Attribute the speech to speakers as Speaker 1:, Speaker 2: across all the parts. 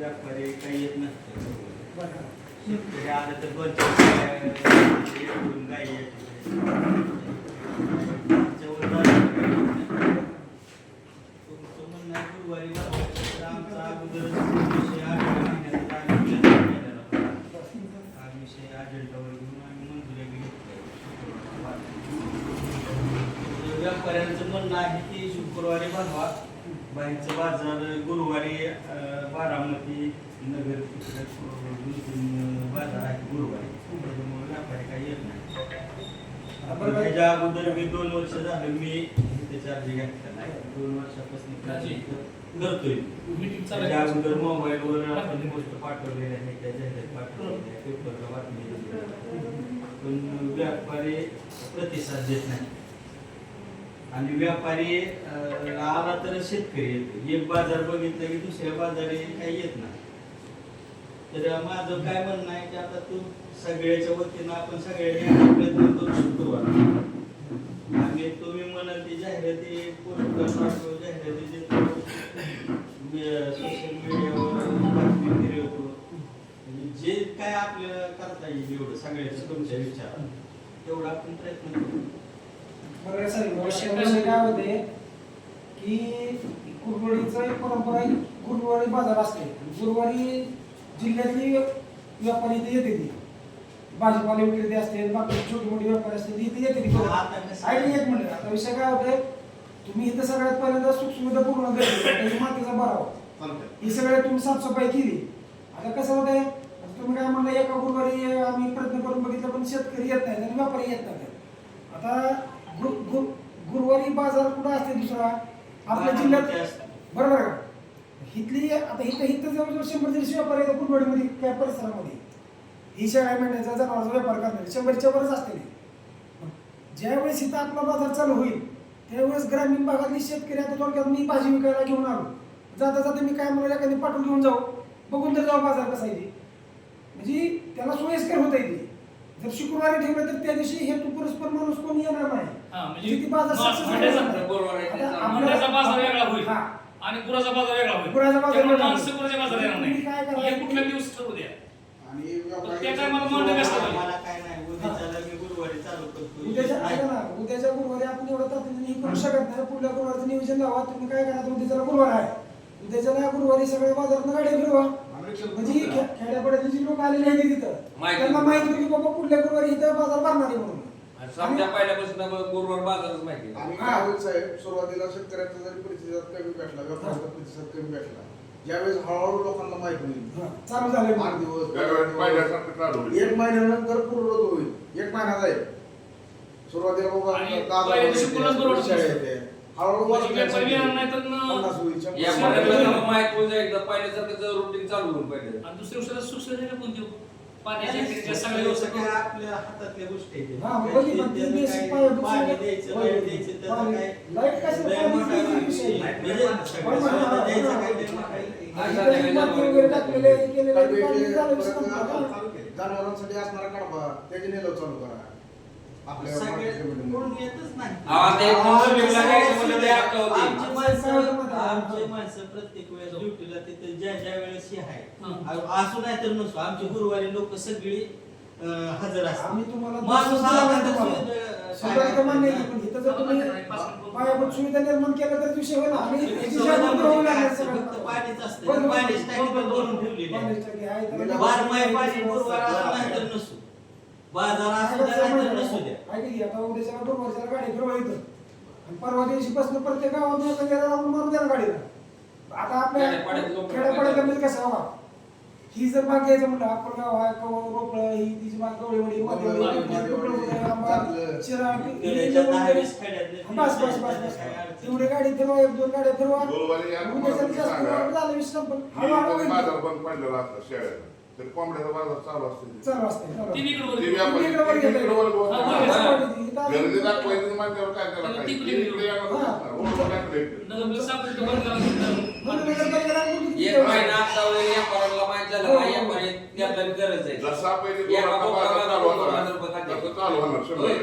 Speaker 1: व्यापारी काही येत नसते. शेतकरी आलं तर काही. व्यापाऱ्यांचं म्हणणं आहे की शुक्रवारी बनवा. बाहेरचं बाजार गुरुवारी बारामती नगर बाजार आहे गुरुवारी त्याच्यामुळे व्यापारी काही येत नाही. आपण त्याच्या अगोदर मी दोन वर्ष झालं मी इथे चार्ज घेतला नाही. दोन वर्षापासून करतोय. त्याच्या अगोदर मोबाईलवर आपण गोष्ट पाठवलेल्या आहे त्या जाहिरात पाठवलेल्या आहे पेपरला बातमी आहे. पण व्यापारी प्रतिसाद देत नाही. आणि व्यापारी आला तर शेतकरी येतो. एक बाजार बघितलं की दुसऱ्या बाजारी काही येत नाही. तर माझं काय म्हणणं आहे की आता तू सगळ्याच्या वतीनं आपण सगळ्यांनी प्रयत्न करू शकतो आणि तुम्ही म्हणाल ती जाहिराती पोस्टर पाठवू जाहिराती देतो. सोशल मीडियावर बातमी फिरवतो. जे काय आपल्याला करता येईल एवढं सगळ्याचं तुमच्या विचार तेवढा आपण प्रयत्न करू.
Speaker 2: बरं सर वर्षामध्ये काय होते की कुरवडीचं एक परंपरा आहे गुरुवारी बाजार असते. गुरुवारी जिल्ह्यातली व्यापारी इथे येते ती. भाजीपाला विक्रेते असते बाकी छोटी मोठी व्यापारी असते ती इथे येते ती ऐकून एक मिनिट आता विषय काय होते तुम्ही इथं सगळ्यात पहिल्यांदा सुखसुविधा पूर्ण त्याची मातीचा भरावा ही सगळ्या तुम्ही साफसफाई केली. आता कसं होतंय? तुम्ही काय म्हणलं एका गुरुवारी आम्ही प्रयत्न करून बघितलं पण शेतकरी येत नाही आणि व्यापारी येत नाही आता गु- गु- गुरुवारी बाजार कुठं असते दुसरा? आपल्या जिल्ह्यात बरोबर का? इथली आता इथं इथं जवळजवळ शंभर दीडशे व्यापारी येतात गुरुवाडीमध्ये त्या परिसरामध्ये. ही शेळ्या मेंढ्याचा जनावरांचा व्यापार करणारे. शंभरच्या वरच असते. ज्यावेळेस इथं आपला बाजार चालू होईल त्यावेळेस ग्रामीण भागातली शेतकरी आता थोडक्यात मी भाजी विकायला घेऊन आलो. जाता जाता मी काय म्हणलं एखादी पाठवून घेऊन जाऊ. बघून तर जाऊ बाजार कसा आहे ते. म्हणजे त्याला सोयीस्कर होता येते जर शुक्रवारी ठेवलं तर त्या दिवशी हे तू परस्पर माणूस कोणी येणार नाही
Speaker 3: हा, म्हणजे
Speaker 2: किती बाजार
Speaker 3: मा-
Speaker 2: success
Speaker 3: मंडळाचा-
Speaker 2: होणार.
Speaker 4: बरोबर आहे.
Speaker 2: आता
Speaker 4: त्याचा-
Speaker 2: आपल्याला-
Speaker 3: मंडळाचा बाजार वेगळा होईल.
Speaker 2: हा.
Speaker 3: आणि गुराचा बाजार वेगळा होईल
Speaker 2: गुराचा बाजार
Speaker 3: त्यामुळे
Speaker 2: वेगळा होईल.
Speaker 3: माणसं गुराच्या बाजार येणार
Speaker 2: तुम्ही काय
Speaker 3: नाही हे कुठल्या दिवस ठरवू द्या
Speaker 5: आणि
Speaker 3: त्या मंडळ व्यस्त.
Speaker 1: मला काय नाही उद्याच्याला मी गुरुवारी चालू करतो
Speaker 2: उद्याच्या ऐका ना उद्याच्या गुरुवारी आपण एवढं तातडीने हे करू शकत नाही पुढल्या गुरुवारचं नियोजन लावा तुम्ही काय करा उद्याच्याला गुरुवार आहे उद्याच्याला गुरुवारी सगळ्या बाजारात गाड्या फिरवा म्हणजे खेड्यापाड्यातली जी लोक आलेली आहेत तिथं
Speaker 4: माहिती.
Speaker 2: त्यांना माहिती होती की बाबा पुढल्या गुरुवारी इथं बाजार भरणार आहे म्हणून
Speaker 4: आणि समजा पहिल्यापासून मग गुरुवार बाजारच माहिती
Speaker 5: आणि काय होईल साहेब सुरुवातीला शेतकऱ्यांचा जरी प्रतिसाद कमी भेटला व्यापाऱ्याचा प्रतिसाद कमी भेटला ज्यावेळेस हळूहळू लोकांना माहिती होईल
Speaker 2: हा, चालू झालंय
Speaker 5: आठ. दिवस
Speaker 6: चालू. होईल.
Speaker 5: एक महिन्यानंतर पूर्णत्व होईल एक महिना जाईल सुरुवातीला बाबा
Speaker 3: आणि
Speaker 5: दहा
Speaker 3: पहिल्या
Speaker 5: हजार
Speaker 3: दिवशी कोणाच
Speaker 5: येते,
Speaker 3: बरोबर
Speaker 5: शेळ्या
Speaker 3: नसतं. म्हणजे
Speaker 4: या माहीत होऊन जाईल एकदा पहिल्यासारखं रुटीन चालू होऊन पाहिजे
Speaker 3: आणि दुसऱ्या वर्षाला पाण्याच्या सगळ्या व्यवस्था.
Speaker 1: आपल्या हातातल्या गोष्टी
Speaker 2: पण
Speaker 1: द्यायचं. लाइट द्यायचं, त्याचं काय-
Speaker 5: लाइट जनावरांसाठी असणारा कडबा त्याचे नेलं चालू करा. आपल्या
Speaker 4: होती.
Speaker 1: आमची माणसं
Speaker 2: मध्ये.
Speaker 1: आमची माणसं प्रत्येक वेळेस ड्युटीला तिथे ज्या ज्या वेळेस हे आहे. असू नाही तर नसो आमची गुरुवारी लोक सगळी अं, हजर असतात
Speaker 2: आम्ही तुम्हाला
Speaker 1: माणूस आला
Speaker 2: तुम्हाला-
Speaker 1: सुविधा-
Speaker 2: सगळं तर मान्य आहे, पण इथं जर तुम्ही पायाभूत सुविधा निर्माण केलं तर विषय होईल आणि याची
Speaker 1: सुविधा
Speaker 2: जागृती होऊ
Speaker 1: म्हणजे
Speaker 2: लागेल
Speaker 1: काय?
Speaker 2: सगळ्यांना.
Speaker 1: फक्त पाणीच असतं.
Speaker 2: बरोबर.
Speaker 1: पाणीच टाकी पण भरून ठेवलेली आहे.
Speaker 2: पाणीच टाकी आहे, त्याला
Speaker 1: बारमाही पाणी गुरुवार असू नाही तर नसू बाजार असू द्या नाही तर नसू द्या
Speaker 2: ऐका की, आता गाडी फिरवा इथं परवा दिवशीपासून प्रत्येक गावात एका गेला राहून मारून द्या ना गाडीला. आता आपल्या
Speaker 4: खेड्यापाड्यात लोकं
Speaker 2: खेड्यापाड्यात कसं हवा? ही जर बाग घ्यायचं म्हणलं आपण गाव आहे कव- रोपळं ही तिची बाग गवळीवडी. चिरा बस बस बस तेवढे गाडी फिरवा एक दोन गाड्या फिरवा.
Speaker 6: गुरुवारी या
Speaker 2: उद्याच्या
Speaker 6: तुम्हाला
Speaker 2: जास्त
Speaker 6: सांगा.
Speaker 2: झालं.
Speaker 6: मी
Speaker 2: हळूहळू
Speaker 6: कधी
Speaker 2: होईल.
Speaker 6: बाजार बंद पडलेला असता शेळ्याचा. तर कोंबड्याचा बाजार चालू असतो
Speaker 2: चालू असते चालू
Speaker 3: ती
Speaker 2: असते.
Speaker 6: ती व्यापारी
Speaker 2: इकडं
Speaker 6: ती.
Speaker 3: हा,
Speaker 6: काय
Speaker 3: ती
Speaker 6: ती
Speaker 3: इकडे
Speaker 6: येणार
Speaker 3: तर बंद करायचं.
Speaker 2: म्हणून नगरपालिकेला
Speaker 4: महिना आता व्यापाऱ्याला माहीत झालं व्यापारी गरज आहे.
Speaker 6: जसा पहिले
Speaker 4: एका
Speaker 6: दोन
Speaker 4: कोंबड्याला
Speaker 6: बाजार चालू होणार.
Speaker 4: खाते.
Speaker 6: तसं चालू होणार शंभर
Speaker 4: होय.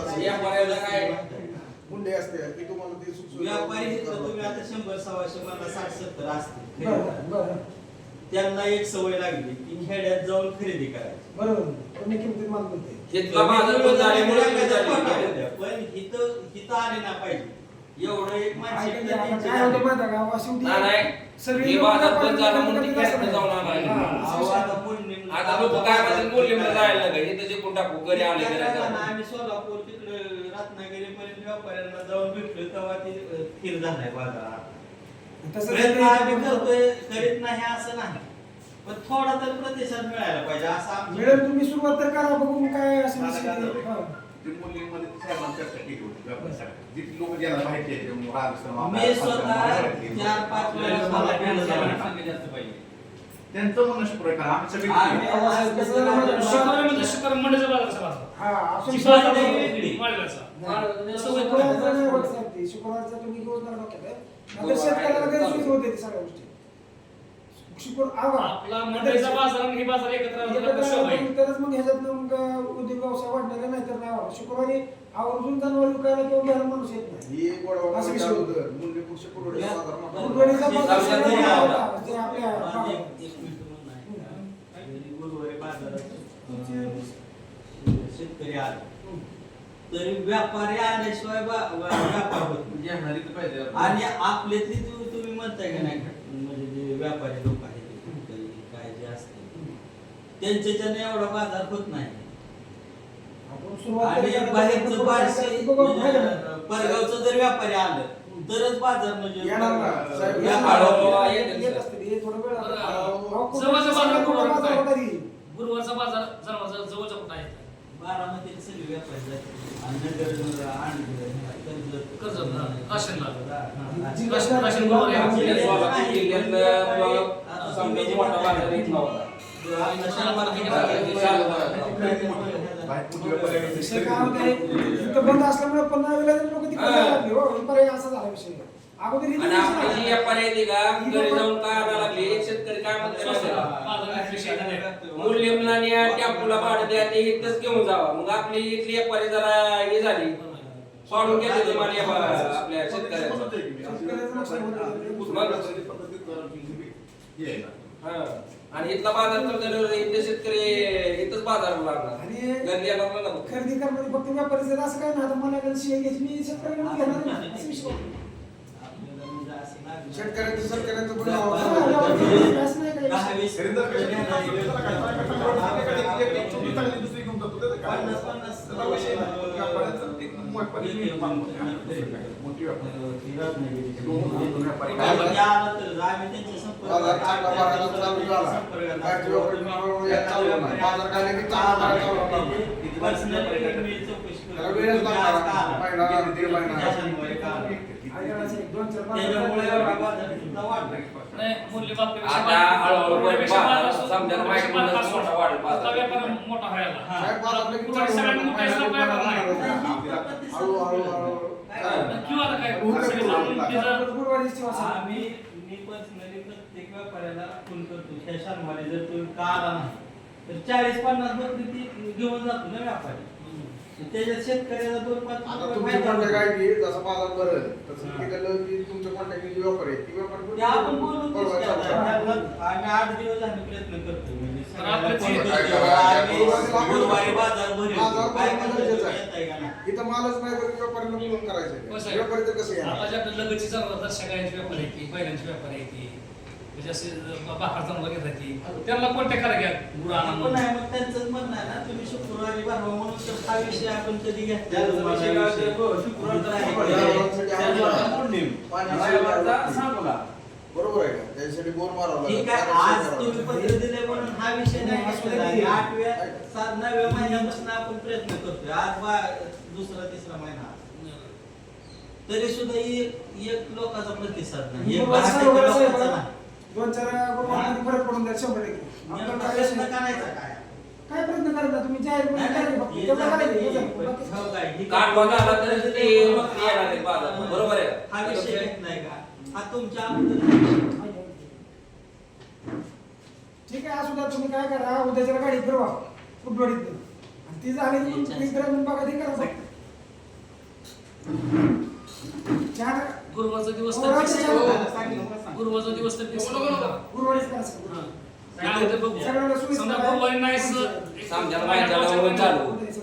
Speaker 6: टक्के.
Speaker 4: व्यापाऱ्याला काय?
Speaker 5: मुंडे असते की तुम्हाला ती सुखसुविधा
Speaker 1: व्यापारी हे तर तुम्ही आता शंभर सव्वाशे मला साठ सत्तर
Speaker 2: बरं. बरं.
Speaker 1: त्यांना एक सवय लागली की खेड्यात जाऊन खरेदी करायची.
Speaker 2: बरोबर. कमी किमतीत माल मिळते
Speaker 4: घेतला बाजार पण झाल्यामुळे हे झाली.
Speaker 1: पण हिथं हिथं आले ना पाहिजे. एवढं एक
Speaker 2: काय
Speaker 1: माणसं
Speaker 2: काय आता काय होतं माहिती आहे का? वाशिम
Speaker 4: नाही, नाही.
Speaker 2: सगळी
Speaker 4: हे बाजार बंद झाला म्हणून ती जाऊन.
Speaker 2: हा,
Speaker 1: आता
Speaker 4: आता लोक काय म्हणतात मूल्यमध्ये जायला हे जिंकून टाकू घरी आले घरी.
Speaker 1: आम्ही सोलापूर तिकडे रत्नागिरी पर्यंत व्यापाऱ्यांना जाऊन भेटलो तेव्हा ते अ, स्थिर झालाय बाजारात
Speaker 2: तसं
Speaker 1: प्रयत्न
Speaker 2: ते-
Speaker 1: आम्ही करतोय करीत नाही असं नाही पण थोडा तर प्रतिसाद मिळायला पाहिजे असं
Speaker 2: मिळेल तुम्ही सुरुवात तर करा बघून काय असं
Speaker 6: आता काय
Speaker 2: विषय
Speaker 6: झालं?
Speaker 2: हा.
Speaker 6: ते मुलींमध्ये साहेबांची चर्चा केली होती व्यापाऱ्यासाठी. जी लोक ज्यांना माहिती आहे ते राजस्थान,
Speaker 1: मी स्वतः
Speaker 6: महाराष्ट्र,
Speaker 1: चार पाच वेळा मला जावं.
Speaker 6: त्यांचं म्हणणं शुक्र करा आम्ही सगळे
Speaker 1: आम्ही-
Speaker 2: आवाज कसं झालं माहिती आहे का?
Speaker 3: शुक्रवार शुक्रवार मंडळाचा बाजार कसा बाजार?
Speaker 2: हा, आपण
Speaker 3: शुक्रवार
Speaker 2: शुक्रवारचा
Speaker 1: नाही
Speaker 2: नाही.
Speaker 1: वेगळी.
Speaker 3: वाढल्याचा.
Speaker 2: नाही.
Speaker 3: तसं होतं.
Speaker 2: शुक्रवारचा नाही होत साहेब ते. शुक्रवारचा तुम्ही घेऊन नका डोक्यात, हं. नाहीतर
Speaker 4: गुरुवार
Speaker 2: शेतकऱ्याला
Speaker 4: आहे,
Speaker 2: गैरसोय
Speaker 4: चालू.
Speaker 2: होते ते सगळ्या गोष्टी. शुक्रवार आवा.
Speaker 3: आपला मंडळाचा बाजार आणि हे बाजार एकत्र आला तर
Speaker 2: एकत्र
Speaker 3: आपला शोभा आहे.
Speaker 2: आलं तरच मग ह्याच्यातनं मग उद्योग व्यवसाय वाढणार नाही तर नाही शुक्रवारी आवर्जून जनावर विकायला किंवा घ्यायला माणूस येत नाही.
Speaker 5: ही एक गोडवा
Speaker 2: असं विषय होतं.
Speaker 5: होतं. मुंडे पुरवठे.
Speaker 2: गुरुवारीचा आपल्या
Speaker 1: शेतकरी आले. तरी व्यापारी आल्याशिवाय बा- वा- व्यापार होत नाही. आणि आपले ते तु- तुम्ही म्हणताय का नाही म्हणजे जे व्यापारी लोक आहेत काय जे असते त्यांच्याच्याने एवढा बाजार होत नाही
Speaker 2: आपण सुरुवात
Speaker 1: आणि
Speaker 2: केली,
Speaker 1: बाहेरचं
Speaker 2: बघू,
Speaker 1: म्हणजे? परगावचं जर व्यापारी आलं तरच बाजार म्हणजे
Speaker 5: येणार ना, साहेब,
Speaker 1: व्यापार
Speaker 4: येणार.
Speaker 1: होतो.
Speaker 4: हा,
Speaker 2: येत
Speaker 4: येत
Speaker 2: असते, हे थोडं वेळ लागतो.
Speaker 3: बरं.
Speaker 2: अहो, कुठं
Speaker 3: जवळचा बाजार
Speaker 2: सगळ्या
Speaker 3: कुठं
Speaker 2: कुठं बाजार
Speaker 3: आहे?
Speaker 2: होता की?
Speaker 3: गुरुवारचा बाजार जवळचा
Speaker 1: सगळे व्यापारी जातात आणि नगर आणि कर्जत
Speaker 3: हा.
Speaker 1: हा,
Speaker 4: मोठा बाजार
Speaker 2: बंद असल्यामुळे पुन्हा वेळेला लोक तिकडे
Speaker 4: हा.
Speaker 2: हो हे पर्याय असा झाला विषय
Speaker 4: आणि आपली जी
Speaker 2: विषय
Speaker 4: व्यापारी आहे ती का घरी जाऊन काय आणायला लागली? शेतकरी काय म्हणते. मूल्यमला आणि या टॅम्पूला भाडं द्या ते इथंच घेऊन जावा. मग आपली इथली व्यापारी जरा हे झाली. सोडून गेले ते मला या- आपल्या शेतकऱ्यांचं.
Speaker 2: शेतकऱ्याचं नुकसान होतं.
Speaker 4: हा. आणि इथला बाजार तर झाल्यावर इथले शेतकरी इथंच बाजार लागणार.
Speaker 2: आणि. खरेदी करणारे फक्त व्यापारी जर असं काय ना आता मला घ्यायची मी घेणार नाही. असं विषय होतो.
Speaker 5: शेतकऱ्यांचं शेतकऱ्यांचं पण वेळच लागणार. महिना, दीड महिना.
Speaker 3: नाही,
Speaker 4: आता
Speaker 3: मूल्यापेक्षा
Speaker 4: माहिती म्हणलं
Speaker 3: असतो.
Speaker 4: मोठा वाढेल बाजार.
Speaker 3: व्यापार मोठा व्हायला
Speaker 1: हा. काय?
Speaker 3: किंवा आता सगळे.
Speaker 1: आम्ही मी पर्सनली प्रत्येक व्यापाऱ्याला फोन करतो. ह्या शनिवारी जर तुम्ही का आला नाही तर चाळीस पन्नास बकरी ती घेऊन जातो ना व्यापारी. त्याच्यात शेतकऱ्याला दोन पाच
Speaker 5: आता
Speaker 1: रुपये
Speaker 5: तुमचे
Speaker 1: फायदा
Speaker 5: कॉन्टॅक्ट
Speaker 1: होतो.
Speaker 5: आहे की जसं बाजार भरेल तसं
Speaker 1: हा.
Speaker 5: तिकडलं की तुमच्या कॉन्टॅक्ट जी व्यापारी आहे ती व्यापारी
Speaker 1: ते आपण बोलून
Speaker 5: परवा
Speaker 1: तेच
Speaker 5: चालतं.
Speaker 1: केलं. त्यातलं आम्ही आठ दिवस झाले प्रयत्न करतो म्हणजे
Speaker 3: पण आपलं
Speaker 1: सगळ्यांना
Speaker 3: ते-
Speaker 1: फोन करतो. आम्ही गुरुवारी बाजार भरेल
Speaker 5: बाजार
Speaker 1: काय
Speaker 5: भरणं
Speaker 1: करतो
Speaker 5: गरजेचं आहे.
Speaker 1: येताय का नाही?
Speaker 5: इथं मालच नाही तर व्यापाऱ्यांना बोलून
Speaker 3: कसं
Speaker 5: करायचं
Speaker 3: आहे?
Speaker 5: व्यापारी तर कसं
Speaker 3: आता
Speaker 5: येणार
Speaker 3: जे आपल्या लगतची जनावर सगळ्यांची व्यापार आहे ती बैलांची व्यापार आहे ती म्हणजे असे बाहेर जनावर घेतात ती त्यांना कोणत्या करा घ्या गुरु आणा
Speaker 1: पण
Speaker 3: म्हणून.
Speaker 1: नाही मग त्यांचंच म्हणणं आहे ना तुम्ही शुक्रवारी भरवा म्हणून तर हा विषय आपण कधी घेतला?
Speaker 7: त्याचा विषय काय होतो?
Speaker 5: बरोबर आहे का? त्याच्यासाठी बोर मारावं
Speaker 1: ठीक
Speaker 5: लागेल.
Speaker 1: आहे आज तुम्ही पत्र दिले म्हणून हा विषय नाही
Speaker 2: नाही, असू
Speaker 1: घेतलेला.
Speaker 2: दे.
Speaker 1: आठव्या सात नवव्या महिन्यापासून आपण प्रयत्न करतोय. आज बा दुसरा तिसरा महिना. तरी सुद्धा एक एक लोकांचा प्रतिसाद नाही. एक दहा टक्के लोकांचा.
Speaker 2: दोन चार फरक पडून जाईल शंभर टक्के. आपल्याला
Speaker 1: नेमका
Speaker 2: काय
Speaker 1: प्रयत्न
Speaker 2: विषय-
Speaker 1: करायचा काय?
Speaker 2: काय प्रयत्न करता तुम्ही जाहीर
Speaker 1: नाही,
Speaker 2: करा
Speaker 1: नाही,
Speaker 2: फक्त
Speaker 1: हे
Speaker 2: तेवढं
Speaker 1: झालं
Speaker 2: करायचं,
Speaker 1: की
Speaker 2: हे झालं. बाकी-
Speaker 1: हो काय, ठीक आहे.
Speaker 4: काढवा झाला तर ते बकरी येणार आहे बाजारात. बरोबर आहे का?
Speaker 1: हा विषय घेत नाही का हा तुमच्या
Speaker 2: ठीक आहे असू द्या तुम्ही काय करा उद्याच्या गाडी फिरवा फुटबॉडीत आणि ती झाली की तुम्ही ग्रामीण भागात हे करा. चार
Speaker 3: गुरुवारचा दिवस तर
Speaker 2: गुरुवारचा
Speaker 3: fix
Speaker 2: चार
Speaker 3: आहे. गुरुवारचा दिवस तर fix आहे. हा.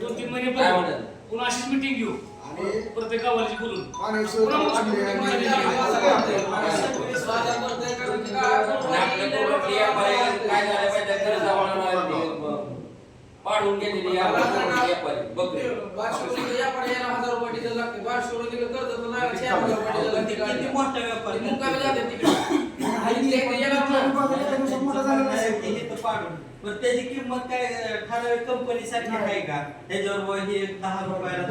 Speaker 3: दोन तीन महिने? पुन्हा अशीच मिटिंग घेऊ. प्रत्येक गावाची बोलून.
Speaker 5: पाणी सोय
Speaker 3: पुन्हा मग
Speaker 5: चांगली आहे.
Speaker 3: meeting
Speaker 4: आणि आपल्या कोकणातली व्यापारी काय झालं पाहिजे खरं जावं पाडून गेलेली व्यापारी बघ
Speaker 1: किती मोठा व्यापार.
Speaker 2: हल्ली एका दिवसात
Speaker 1: पण त्याची किंमत काय ठराविक कंपनी सारखी आहे का? त्याच्यावर हे दहा रुपयाला